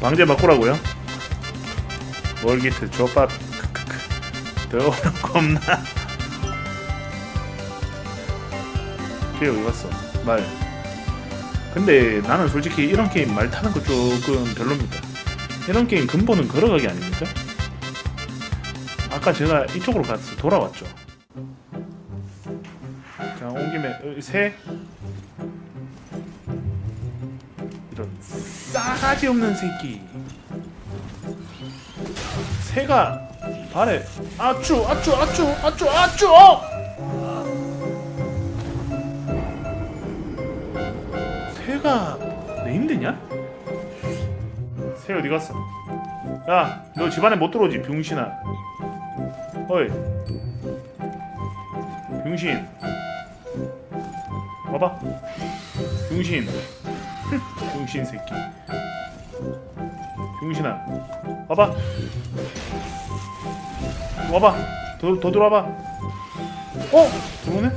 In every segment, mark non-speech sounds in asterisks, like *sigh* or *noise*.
방제 바꾸라고요? 월기트 크크크. 배워는 겁나? 걔 어디 갔어. 말. 근데 나는 솔직히 이런 게임 말 타는 거 조금 별로입니다. 이런 게임 근본은 걸어가기 아닙니까? 아까 제가 이쪽으로 갔어 돌아왔죠. 자 온 김에 어, 싸가지 없는 새끼. 새가 발에 아쭈 아쭈 아쭈 아쭈 아쭈 새가 내 힘드냐? 새 어디 갔어? 야 너 집안에 못 들어오지 병신아. 어이. 병신. 봐봐. 병신. *laughs* 병신 새끼 병신아 와봐. 와봐. 더, 더 들어와봐. 어? 들어오네?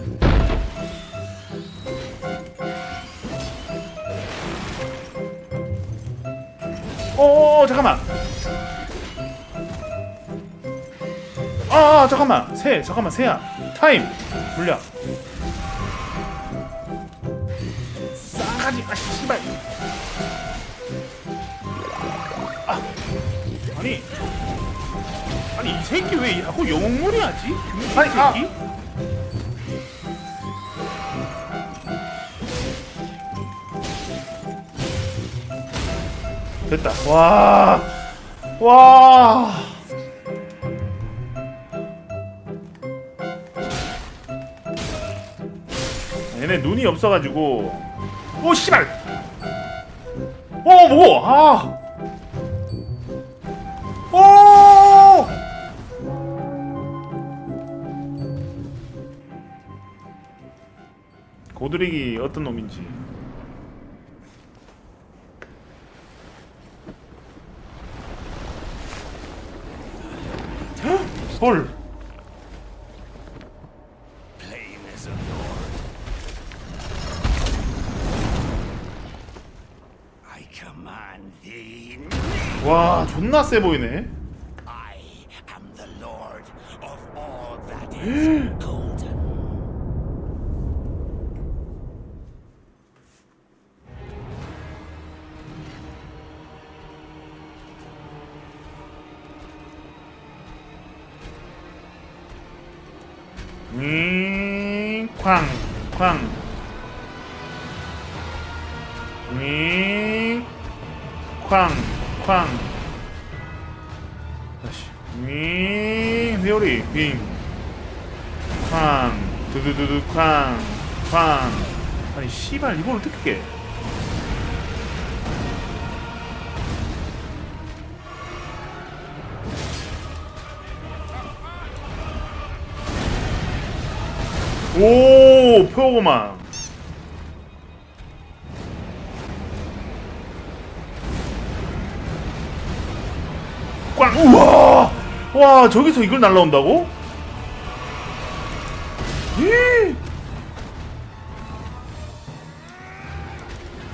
어, 어 잠깐만. 아, 아 잠깐만. 새 잠깐만 새야. 타임. 물려 싸가지 아 씨발 아니 아니 이 새끼 왜 자꾸 영웅놀이 하지? 병신 아니, 아. 새끼? 됐다 와 와. 얘네 눈이 없어가지고 오 씨발 어 뭐? 아. 고드릭이 어떤 놈인지 헉! 헐. 와 존나 세 보이네 음, 회오리, 빙. 쾅, 두두두두, 쾅, 쾅. 아니, 씨발, 이걸 어떻게 깨? 오, 표고만. 와! 와, 저기서 이걸 날라온다고? 이!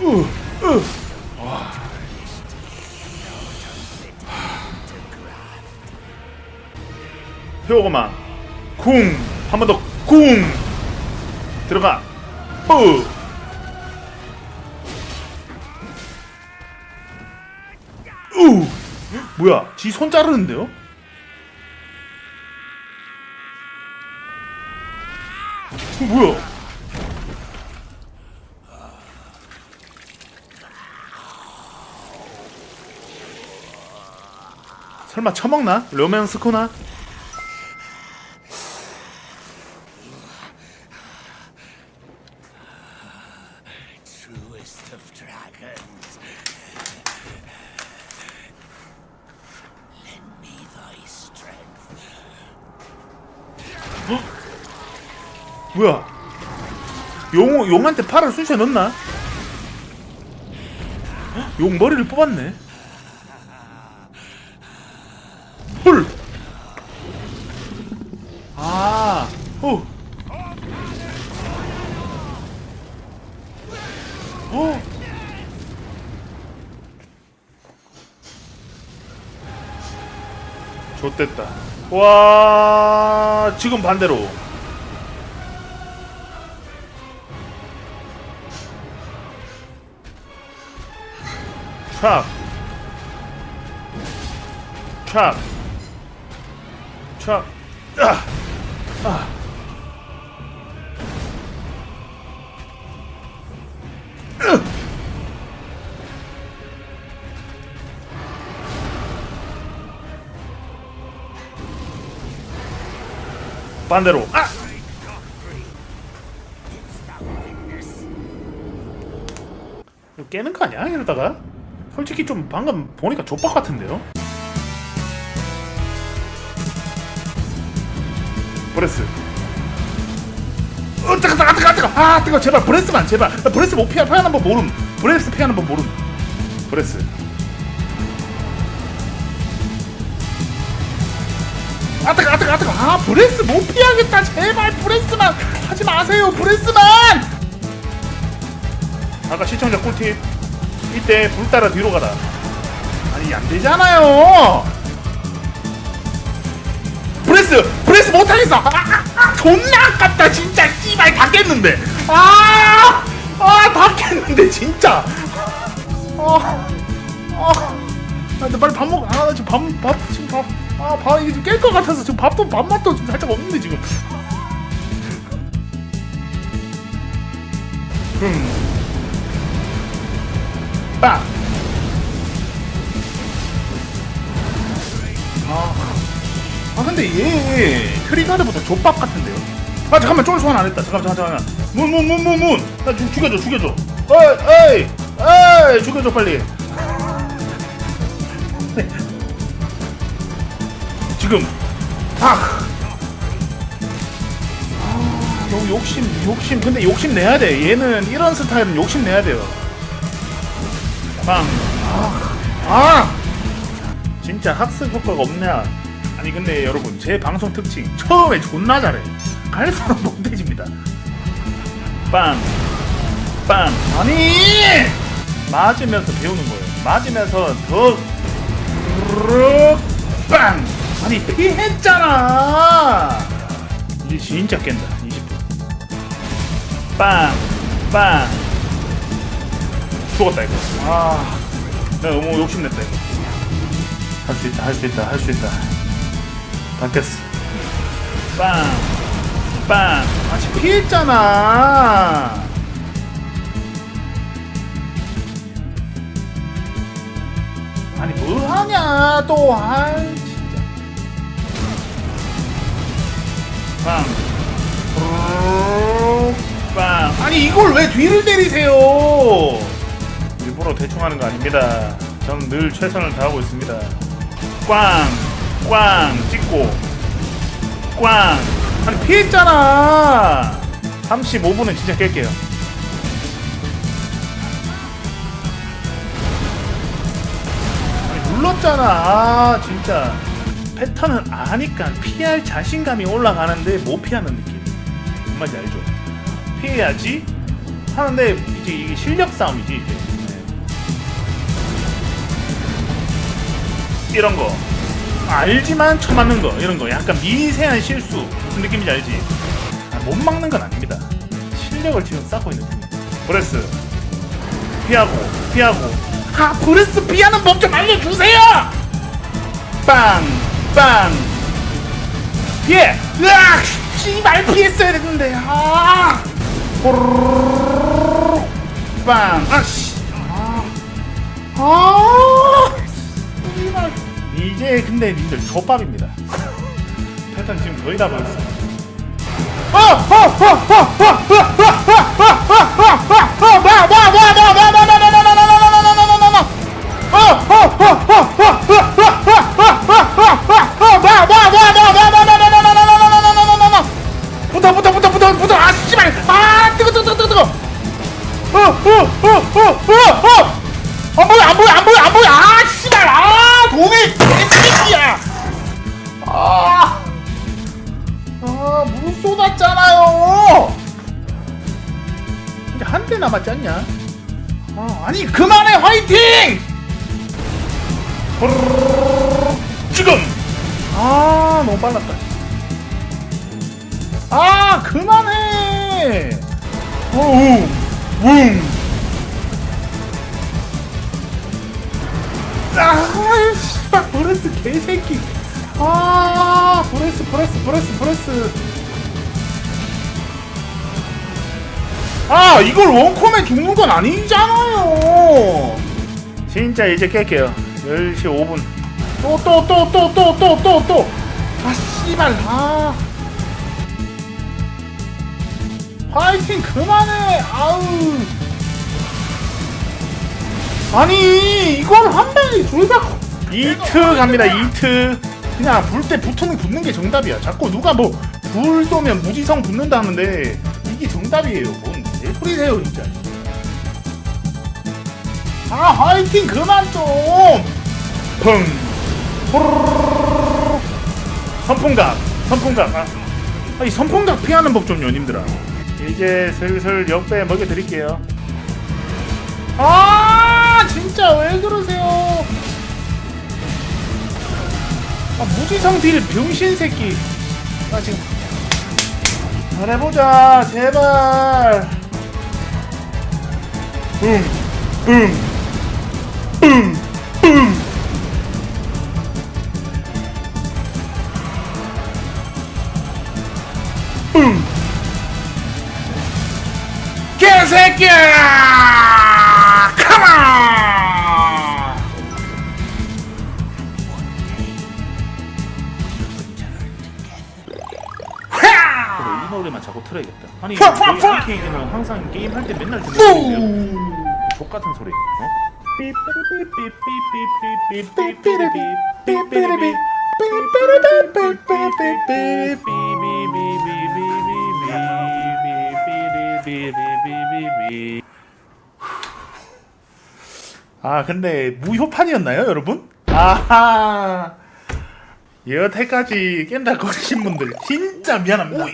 으, 으. 와. 표고만. 쿵! 한 번 더, 쿵! 들어가. 뿌. 우. 뭐야? 지 손 자르는데요? 어, 뭐야? 설마 처먹나? 로맨스 코나? Truest 뭐야? 용, 용한테 팔을 쑤셔 넣었나? 용 머리를 뽑았네. 헐! 아, 오! 오! 좋됐다. 와, 지금 반대로. 촥. 촥. 촥. 아. 아. 으. 반대로. 아. 깨는 거 아니야 이러다가? 솔직히 좀 방금 보니까 족박 같은데요? 브레스. 어 뜨거 뜨거 뜨거 뜨거 아 뜨거. 제발 브레스만 제발. 나 브레스 못 피하 피하는 법 모름. 브레스 피하는 법 모름. 브레스. 아 뜨거 아 뜨거 아 뜨거. 아 브레스 못 피하겠다. 제발 브레스만. 하지 마세요 브레스만. 아까 시청자 꿀팁 이때 불 따라 뒤로 가라. 아니 안 되잖아요. 브레스 브레스 못하겠어. 아, 아, 아, 존나 아깝다 진짜. 씨발 다 깼는데. 아아다 깼는데 진짜. 아 아. 근데 빨리 밥 먹어 아나 지금 밥, 밥 지금 밥 아 밥 이게 좀 깰 것 같아서 지금 밥도 밥맛도 좀 살짝 없는데 지금. 음. 빵 아, 아 근데 얘 트리가드보다 족밥 같은데요? 아 잠깐만 쫄 소환 안 했다. 잠깐만 잠깐만. 문문 문 문 문. 나좀 죽여줘 죽여줘. 어이 에이 에이 죽여줘 빨리. *laughs* 지금 아. 아 너무 욕심 욕심 근데 욕심 내야 돼. 얘는 이런 스타일은 욕심 내야 돼요. 빵. 아. 아. 진짜 학습 효과가 없냐? 아니 근데 여러분 제 방송 특징 처음에 존나 잘해 갈수록 못해집니다 빵! 빵! 아니! 맞으면서 배우는 거예요 맞으면서 더 빵! 아니 피했잖아 이제 진짜 깬다 20분 빵! 빵! 죽었다 이거. 아. 내가 너무 욕심냈다 이거. 할 수 있다 할 수 있다 할 수 있다. 다 깼어. 빵! 빵! 아직 피했잖아. 아니 뭐 하냐 또아 진짜. 빵! 오, 빵! 아니 이걸 왜 뒤를 때리세요 일부러 대충 하는 거 아닙니다 저는 늘 최선을 다하고 있습니다 꽝! 꽝! 찍고 꽝! 아니 피했잖아 35분은 진짜 깰게요 아니 눌렀잖아 아 진짜 패턴을 아니까 피할 자신감이 올라가는데 못 피하는 느낌 뭔 말인지 알죠? 피해야지 하는데 이제 이게 실력 싸움이지 이제 이런 거 알지만 쳐맞는 거 이런 거 약간 미세한 실수 무슨 느낌인지 알지? 아, 못 막는 건 아닙니다 실력을 지금 쌓고 있는 중이에요 브레스 피하고 피하고 아 브레스 피하는 법 좀 알려주세요 빵! 빵! 피해! 으악! 씨발 피했어야 됐는데 아! 호르르르르르. 빵! 아씨! 아! 아! 이제 근데 님들 좆밥입니다. 패턴 지금 거의 다 보였습니다 붙어 붙어 붙어 붙어 붙어. 아 씨발. 아 뜨거 뜨거 뜨거 뜨거. 어어어어어어. 남았지 않냐 아 아니 그만해 화이팅. 지금 아 빨랐다. 아 그만해. 오우 웅. 아 씨발 브레스 개새끼. 아 브레스 브레스 브레스 브레스. 아 이걸 원콤에 죽는 건 아니잖아요. 진짜 이제 깰게요. 10시 5분. 또 또 또 또 또 또 또 또. 아 씨발 아. 파이팅 그만해. 아우. 아니 이걸 한 방에 둘다 이트 갑니다 이트 그냥 불 때 붙는 붙는 게 정답이야 자꾸 누가 뭐 불 쏘면 무지성 붙는다는데 이게 정답이에요 뭔 개소리세요 진짜. 아 화이팅 그만 좀펑. 선풍각 선풍각. 아, 아, 이 선풍각 피하는 법좀 연님들아. 이제 슬슬 역배 먹여드릴게요. 아 진짜 왜 그러세요? 아 무지성 딜 병신 새끼. 아 지금. 잘해보자 제발 뿡뿡뿡뿡 뿡 개새끼야! 컴온 이 노래만 자꾸 틀어야겠다. 아니 게임은 항상 게임 할 때 맨날 듣는 족 같은 소리. 어? 아 근데 무효판이었나요 여러분? 아하 여태까지 깬다고 하신 분들 진짜 미안합니다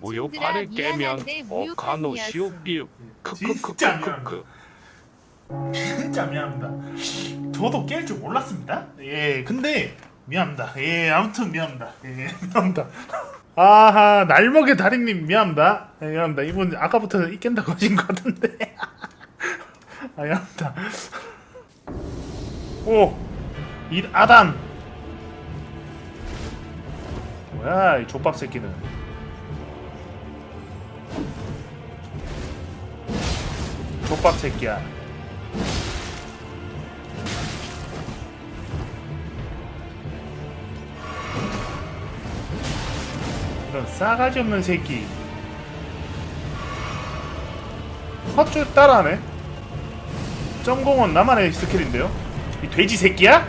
무효판을 깨면 어카노 진짜 크크크크크 진짜 미안합니다. 저도 깰 줄 몰랐습니다. 예 근데 미안합니다. 예 아무튼 미안합니다. 예 미안합니다. 아하 날먹의 다리님 미안합니다. 예, 미안합니다. 이분 아까부터 이 깬다고 *laughs* 하신 것 같은데. 아 미안합니다. 오 이 아단 뭐야 이 족밥 새끼는. 족밥 새끼야 이런 싸가지 없는 새끼. 헛줄 따라하네. 점공은 나만의 스킬인데요? 이 돼지 새끼야?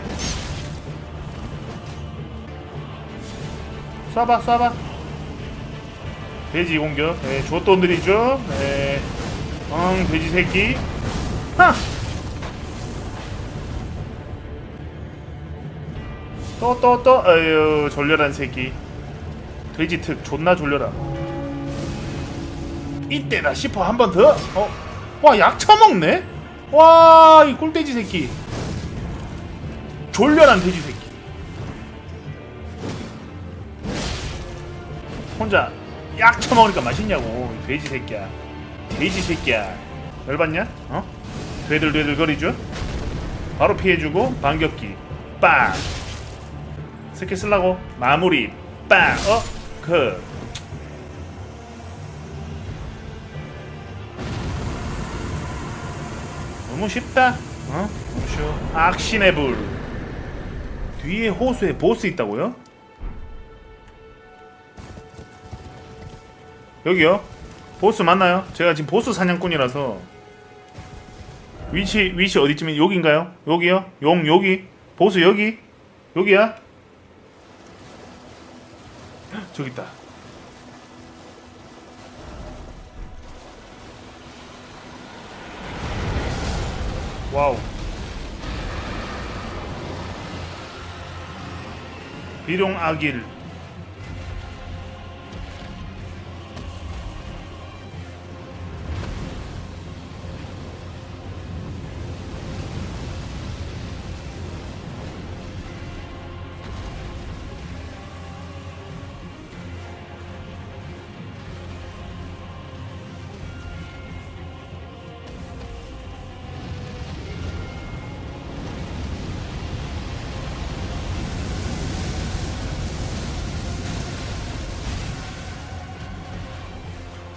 쏴봐 쏴봐. 돼지 공격. 네, 드리죠? 네. 응 돼지 새끼. 하! 또또 또. 어휴 졸려란 새끼 돼지 특 존나 졸려라 이때다 싶어 한 번 더? 어? 와약 처먹네? 와이 꿀돼지 새끼 졸려란 돼지 새끼 혼자 약 처먹으니까 맛있냐고 이 돼지 새끼야 돼지 새끼야 열받냐? 어? 되들되들 거리죠? 바로 피해주고 반격기 빵 스킬 쓰려고 마무리 빵 어? 그 너무 쉽다 어? 너무 쉬워 악신의 불 뒤에 호수에 보스 있다고요? 여기요 보스 맞나요? 제가 지금 보스 사냥꾼이라서 위치 위치 어디쯤이 여기인가요? 여기요? 용 여기 보스 여기 여기야? 저기 있다. 와우. 비룡 아길.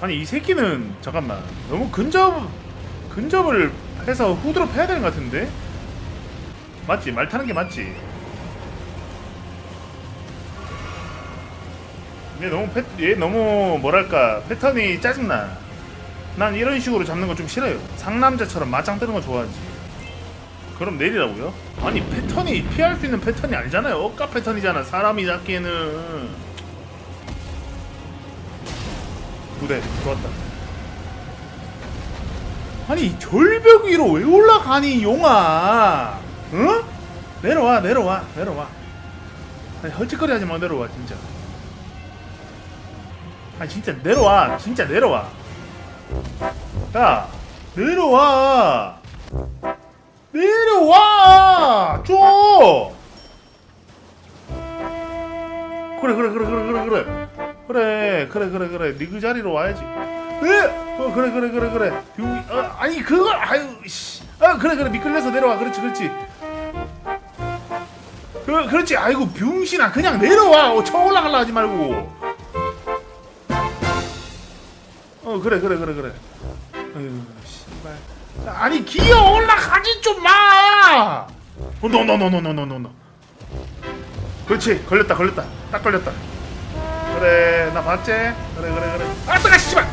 아니 이 새끼는 잠깐만. 너무 근접 근접을 해서 후드로 패야 되는 것 같은데? 맞지? 말 타는 게 맞지? 얘 너무 패, 얘 너무 뭐랄까 패턴이 짜증나. 난 이런 식으로 잡는 거 좀 싫어요. 상남자처럼 맞짱 뜨는 거 좋아하지. 그럼 내리라고요? 아니 패턴이 피할 수 있는 패턴이 아니잖아요. 억까 패턴이잖아 사람이 잡기에는 두대. 좋았다. 아니 절벽 위로 왜 올라가니 용아? 응? 내려와 내려와 내려와. 아니 헐짓거리 하지 마 내려와 진짜. 아니 진짜 내려와 진짜 내려와. 야 내려와. 내려와! 줘! 그래 그래 그래 그래 그래 그래 그래 그래 그래 그래. 리그 자리로 와야지. 그래 어, 그래 그래 그래 그래. 유, 어, 아니 그걸 아유 씨아 어, 그래 그래. 미끌려서 내려와. 그렇지 그렇지. 그, 그렇지. 아이고 비웅신아. 그냥 내려와. 어, 쳐 올라갈라 하지 말고. 어 그래 그래 그래 그래. 아유 씨발. 아니 기어 올라가지 좀마! 노노노노노노노 어, 그렇지. 걸렸다 걸렸다. 딱 걸렸다. 그래 나 봤지? 그래 그래 그래. 아 뜨가 씨발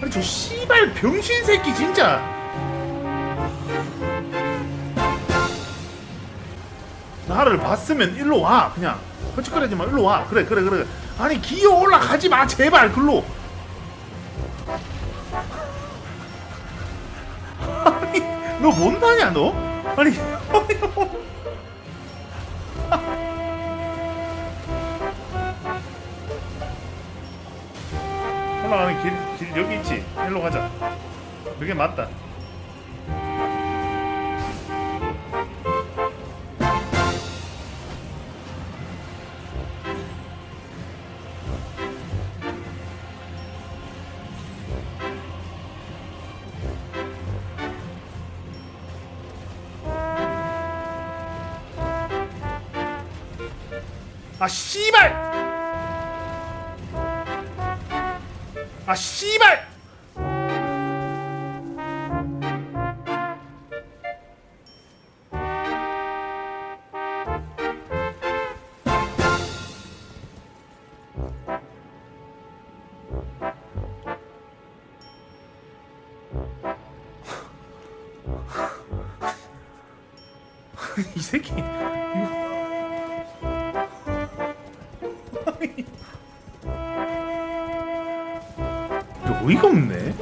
아니 저 씨발 병신 새끼 진짜. 나를 봤으면 일로 와 그냥. 헐짓거리지 마 일로 와. 그래 그래 그래. 아니 기어 올라가지 마 제발 글로 너 뭔다냐 너? 아니 올라가는 길, 길 여기 있지? 일로 가자. 그게 맞다 아 씨발! 아 씨발! *laughs* 이 새끼 이거 어이가 없네.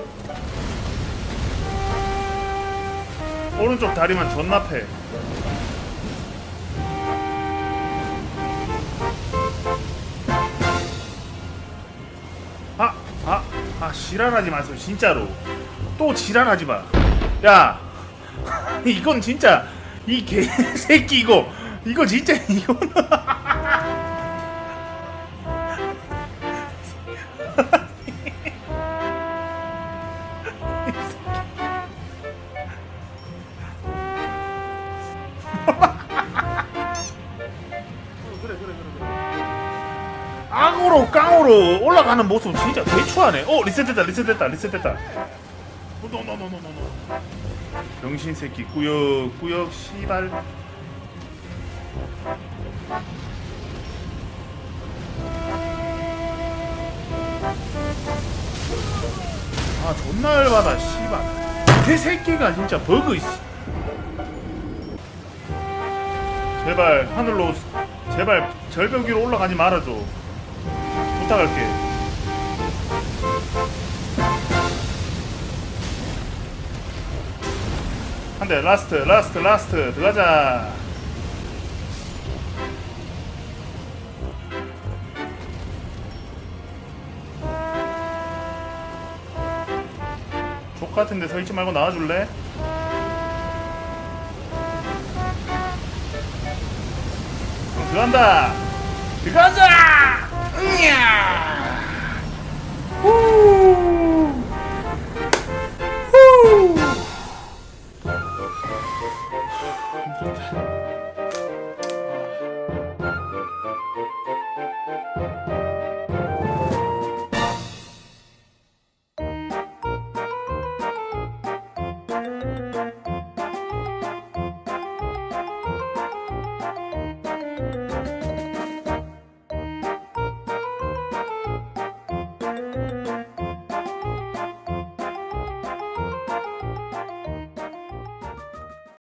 오른쪽 다리만 존나 패. 아, 아, 아, 지랄하지 마세요, 진짜로. 또 지랄하지 마. 야, *laughs* 이건 진짜 이 개새끼 *laughs* 이거, 이거 진짜 이거는. *laughs* 3호로 올라가는 모습 진짜 대추하네. 어 리셋됐다 리셋됐다 리셋됐다 어, 노노노노노노 병신새끼 꾸역 꾸역 시발. 아 존나 열받아 시발. 개새끼가 진짜 버그 씨. 제발 하늘로 제발 절벽 위로 올라가지 말아줘 부탁할게. 한 대 라스트 라스트 라스트. 들어가자. 족 같은 데 서 있지 말고 나와줄래? 들어간다. 으냐 후